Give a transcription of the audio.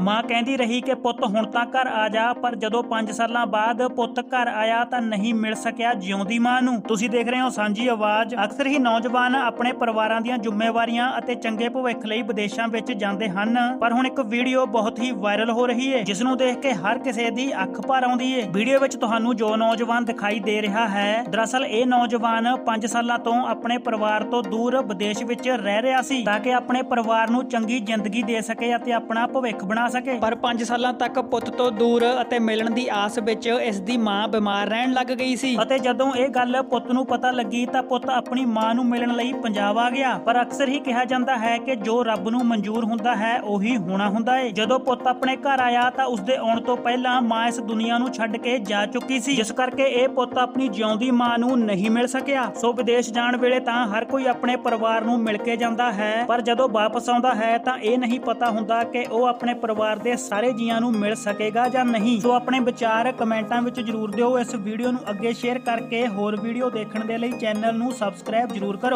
ਮਾਂ ਕਹਿੰਦੀ ਰਹੀ ਕਿ ਪੁੱਤ, ਹੁਣ ਤਾਂ ਘਰ ਆ ਜਾ, ਪਰ ਜਦੋਂ 5 ਸਾਲਾਂ ਬਾਅਦ ਪੁੱਤ ਘਰ ਆਇਆ ਤਾਂ ਨਹੀਂ ਮਿਲ ਸਕਿਆ ਜਿਉਂਦੀ ਮਾਂ ਨੂੰ। ਤੁਸੀਂ ਦੇਖ ਰਹੇ ਹੋ ਸਾਂਝੀ ਆਵਾਜ਼। ਅਕਸਰ ਹੀ ਨੌਜਵਾਨ ਆਪਣੇ ਪਰਿਵਾਰਾਂ ਦੀਆਂ ਜ਼ਿੰਮੇਵਾਰੀਆਂ ਅਤੇ ਚੰਗੇ ਭਵਿੱਖ ਲਈ ਵਿਦੇਸ਼ਾਂ ਵਿੱਚ ਜਾਂਦੇ ਹਨ। ਪਰ ਹੁਣ ਇੱਕ ਵੀਡੀਓ ਬਹੁਤ ਹੀ ਵਾਇਰਲ ਹੋ ਰਹੀ ਹੈ ਜਿਸ ਨੂੰ ਦੇਖ ਕੇ ਹਰ ਕਿਸੇ ਦੀ ਅੱਖ ਭਰ ਆਉਂਦੀ ਹੈ ਵੀਡੀਓ ਵਿੱਚ ਤੁਹਾਨੂੰ ਜੋ ਨੌਜਵਾਨ ਦਿਖਾਈ ਦੇ ਰਿਹਾ ਹੈ, ਦਰਅਸਲ ਇਹ ਨੌਜਵਾਨ 5 ਸਾਲਾਂ ਤੋਂ ਆਪਣੇ ਪਰਿਵਾਰ ਤੋਂ ਦੂਰ ਵਿਦੇਸ਼ ਵਿੱਚ ਰਹਿ ਰਿਹਾ ਸੀ, ਤਾਂ ਕਿ ਆਪਣੇ ਪਰਿਵਾਰ ਨੂੰ ਚੰਗੀ ਜ਼ਿੰਦਗੀ ਦੇ ਸਕੇ ਅਤੇ ਆਪਣਾ ਭਵਿੱਖ ਬਣਾ ਸਕੇ। ਪਰ 5 ਸਾਲਾਂ ਤੱਕ ਪੁੱਤ ਤੋਂ ਦੂਰ ਅਤੇ ਮਿਲਣ ਦੀ ਆਸ ਵਿੱਚ ਇਸ ਦੀ ਮਾਂ ਬਿਮਾਰ ਰਹਿਣ ਲੱਗ ਗਈ ਸੀ। ਅਤੇ ਜਦੋਂ ਇਹ ਗੱਲ ਪੁੱਤ ਨੂੰ ਪਤਾ ਲੱਗੀ ਤਾਂ ਪੁੱਤ ਆਪਣੀ ਮਾਂ ਨੂੰ ਮਿਲਣ ਲਈ ਪੰਜਾਬ ਆ ਗਿਆ। ਪਰ ਅਕਸਰ ਹੀ ਕਿਹਾ ਜਾਂਦਾ ਹੈ ਕਿ ਜੋ ਰੱਬ ਨੂੰ ਮਨਜ਼ੂਰ ਹੁੰਦਾ ਹੈ ਉਹੀ ਹੋਣਾ ਹੁੰਦਾ ਹੈ ਜਦੋਂ ਪੁੱਤ ਆਪਣੇ ਘਰ ਆਇਆ ਤਾਂ ਉਸਦੇ ਆਉਣ ਤੋਂ ਪਹਿਲਾਂ ਮਾਂ ਇਸ ਦੁਨੀਆ ਨੂੰ ਛੱਡ ਕੇ ਜਾ ਚੁੱਕੀ ਸੀ। ਜਿਸ ਕਰਕੇ ਇਹ ਪੁੱਤ ਆਪਣੀ ਜਿਉਂਦੀ ਮਾਂ ਨੂੰ ਨਹੀਂ ਮਿਲ ਸਕਿਆ। ਸੋ ਵਿਦੇਸ਼ ਜਾਣ ਵੇਲੇ ਤਾਂ ਹਰ ਕੋਈ ਆਪਣੇ ਪਰਿਵਾਰ ਨੂੰ ਮਿਲ ਕੇ ਜਾਂਦਾ ਹੈ। ਪਰ ਜਦੋਂ ਵਾਪਸ ਆਉਂਦਾ ਹੈ ਤਾਂ ਇਹ ਨਹੀਂ ਪਤਾ ਹੁੰਦਾ ਕਿ ਉਹ ਆਪਣੇ ਪਰਿਵਾਰ ਦੇ ਸਾਰੇ ਜੀਆਂ ਨੂੰ ਮਿਲ ਸਕੇਗਾ ਜਾਂ ਨਹੀਂ? ਸੋ ਆਪਣੇ ਵਿਚਾਰ ਕਮੈਂਟਾਂ ਵਿੱਚ ਜਰੂਰ ਦਿਓ। ਇਸ ਵੀਡੀਓ ਨੂੰ ਅੱਗੇ ਸ਼ੇਅਰ ਕਰਕੇ ਹੋਰ ਵੀਡੀਓ ਦੇਖਣ ਦੇ ਲਈ ਚੈਨਲ ਨੂੰ ਸਬਸਕ੍ਰਾਈਬ ਜਰੂਰ ਕਰੋ।